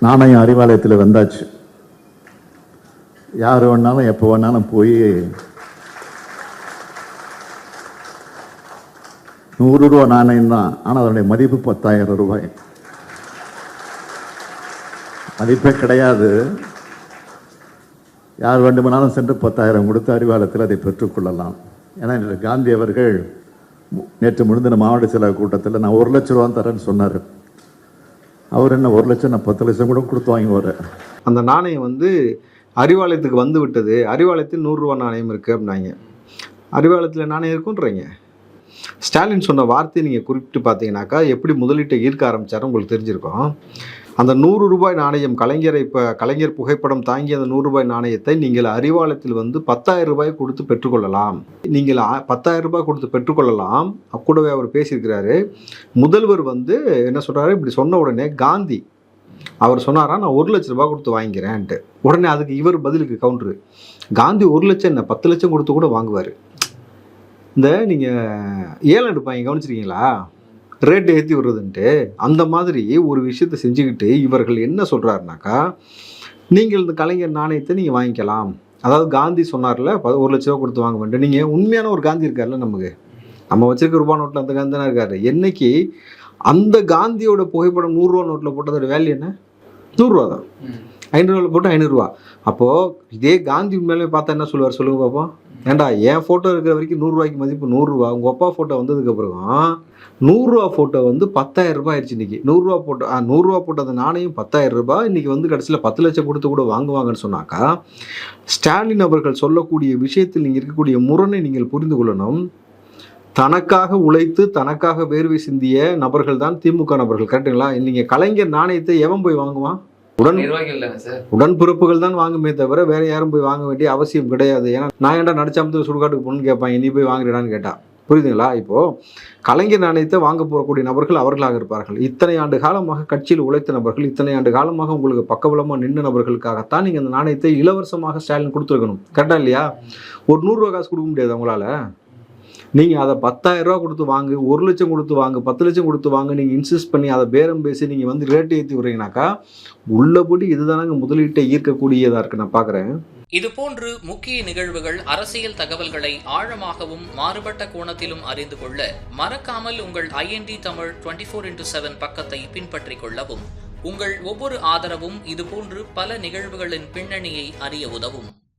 நாணயம் அறிவாலயத்தில் வந்தாச்சு. யார் வேணாலும் எப்போ வேணாலும் போய் நூறு ரூபா நாணயம் தான். ஆனால் அதனுடைய மதிப்பு பத்தாயிரம் ரூபாய். மதிப்பே கிடையாது. யார் வேண்டுமானாலும் சென்று பத்தாயிரம் கொடுத்து அறிவாலயத்தில் அதை பெற்றுக்கொள்ளலாம் ஏன்னா காந்தி அவர்கள் மு- நேற்று முடிந்த மாவட்ட செலவு கூட்டத்தில் நான் ஒரு லட்ச ரூபா தரேன்னு சொன்னார். அவர் என்ன ஒரு லட்சம் நான் பத்து லட்சம் கூட கொடுத்து வாங்குவார் அந்த நாணயம் வந்து அறிவாலயத்துக்கு வந்து விட்டது. அறிவாலயத்தில் நூறுரூவா நாணயம் இருக்குது அப்படின்னாங்க. அறிவாலயத்தில் நாணயம் இருக்குன்றீங்க. ஸ்டாலின் சொன்ன வார்த்தையை நீங்கள் குறிப்பிட்டு பார்த்தீங்கன்னாக்கா எப்படி முதலீட்டை ஈர்க்க ஆரம்பிச்சாரு உங்களுக்கு தெரிஞ்சிருக்கும். அந்த நூறு ரூபாய் நாணயம் கலைஞரை இப்போ கலைஞர் புகைப்படம் தாங்கிய அந்த நூறு ரூபாய் நாணயத்தை நீங்கள் அறிவாலயத்தில் வந்து பத்தாயிரம் ரூபாய் கொடுத்து பெற்றுக்கொள்ளலாம். நீங்கள் பத்தாயிரம் ரூபாய் கொடுத்து பெற்றுக்கொள்ளலாம். கூடவே அவர் பேசியிருக்கிறாரு. முதல்வர் வந்து என்ன சொல்கிறாரு இப்படி சொன்ன உடனே காந்தி அவர் சொன்னாரா? நான் ஒரு லட்ச ரூபாய் கொடுத்து வாங்கிக்கிறேன்ட்டு. உடனே அதுக்கு இவர் பதிலுக்கு கவுண்டரு காந்தி ஒரு லட்சம் என்ன? பத்து லட்சம் கொடுத்து கூட வாங்குவார். இந்த நீங்கள் ஏலம் எடுப்பாங்க கவனிச்சிருக்கீங்களா? ரேட்டு ஏற்றி விடுறதுன்ட்டு அந்த மாதிரி ஒரு விஷயத்தை செஞ்சுக்கிட்டு இவர்கள் என்ன சொல்கிறாருனாக்கா நீங்கள் இந்த கலைஞர் நாணயத்தை நீங்கள் வாங்கிக்கலாம். அதாவது காந்தி சொன்னார்ல ஒரு லட்ச ரூபா கொடுத்து வாங்க வேண்டும் நீங்கள் உண்மையான ஒரு காந்தி இருக்கார்ல நமக்கு. நம்ம வச்சிருக்க ரூபா நோட்டில் அந்த காந்தி தானே இருக்காரு. என்னைக்கு அந்த காந்தியோட புகைப்படம் நூறுரூவா நோட்டில் போட்டதோட வேல்யூ என்ன? நூறுரூவா தான். ஐநூறுரூவா போட்டு ஐநூறுரூவா அப்போது இதே காந்தி உண்மையிலே பார்த்தா என்ன சொல்லுவார்? சொல்லுங்க பார்ப்போம் ஏண்டா என் ஃபோட்டோ இருக்கிற வரைக்கும் நூறுரூவாய்க்கு மதிப்பு நூறுரூவா. உங்கள் அப்பா ஃபோட்டோ வந்ததுக்கப்புறம் நூறுரூவா ஃபோட்டோ வந்து பத்தாயிரம் ரூபாய் ஆயிடுச்சு இன்றைக்கி நூறுரூவா ஃபோட்டோ ஆ நூறுரூவா போட்ட அந்த நாணயம் பத்தாயிரம் ரூபாய் இன்னைக்கு வந்து கடைசியில் பத்து லட்சம் கொடுத்து கூட வாங்குவாங்கன்னு சொன்னாக்கா ஸ்டாலின் அவர்கள் சொல்லக்கூடிய விஷயத்தில் நீங்கள் இருக்கக்கூடிய முரணை நீங்கள் புரிந்து கொள்ளணும். தனக்காக உழைத்து தனக்காக வேர்வை சிந்திய நபர்கள் தான் திமுக நபர்கள். கரெக்டுங்களா நீங்கள் கலைஞர் நாணயத்தை எவன் போய் வாங்குவான்? உடன் உடன்பிறப்புகள் தான் வாங்குமே தவிர வேற யாரும் போய் வாங்க வேண்டிய அவசியம் கிடையாது. ஏன்னா நான் ஏன்டா நடிச்சாமத்து சுடுகாட்டுக்கு போகணும்னு கேட்பாங்க. நீ போய் வாங்குறடான்னு கேட்டா. புரியுதுங்களா? இப்போ கலைஞர் நாணயத்தை வாங்க போகக்கூடிய நபர்கள் அவர்களாக இருப்பார்கள். இத்தனை ஆண்டு காலமாக கட்சியில் உழைத்த நபர்கள் இத்தனை ஆண்டு காலமாக உங்களுக்கு பக்கபலமாக நின்ற நபர்களுக்காகத்தான் நீங்கள் அந்த நாணயத்தை இலவசமாக ஸ்டாலின் கொடுத்துருக்கணும். கரெக்டா இல்லையா? ஒரு நூறுரூவா காசு கொடுக்க முடியாது அவங்களால. நீங்கள் அதை பத்தாயிரம் கொடுத்து வாங்கு ஒரு லட்சம் கொடுத்து வாங்கு பத்து லட்சம் கொடுத்து வாங்க நீங்கள் இன்சிஸ்ட் பண்ணி அதை பேரம் பேசி நீங்கள் வந்து ரேட்டு ஏற்றி விட்றீங்கனாக்கா உள்ளபடி இதுதானங்க முதலீட்டை ஈர்க்கக்கூடியதாக இருக்கு நான் பார்க்குறேன் இதுபோன்று முக்கிய நிகழ்வுகள் அரசியல் தகவல்களை ஆழமாகவும் மாறுபட்ட கோணத்திலும் அறிந்து கொள்ள மறக்காமல் உங்கள் IND Tamil twenty four into seven பக்கத்தை பின்பற்றிக் கொள்ளவும் உங்கள் ஒவ்வொரு ஆதரவும் இதுபோன்று பல நிகழ்வுகளின் பின்னணியை அறிய உதவும்.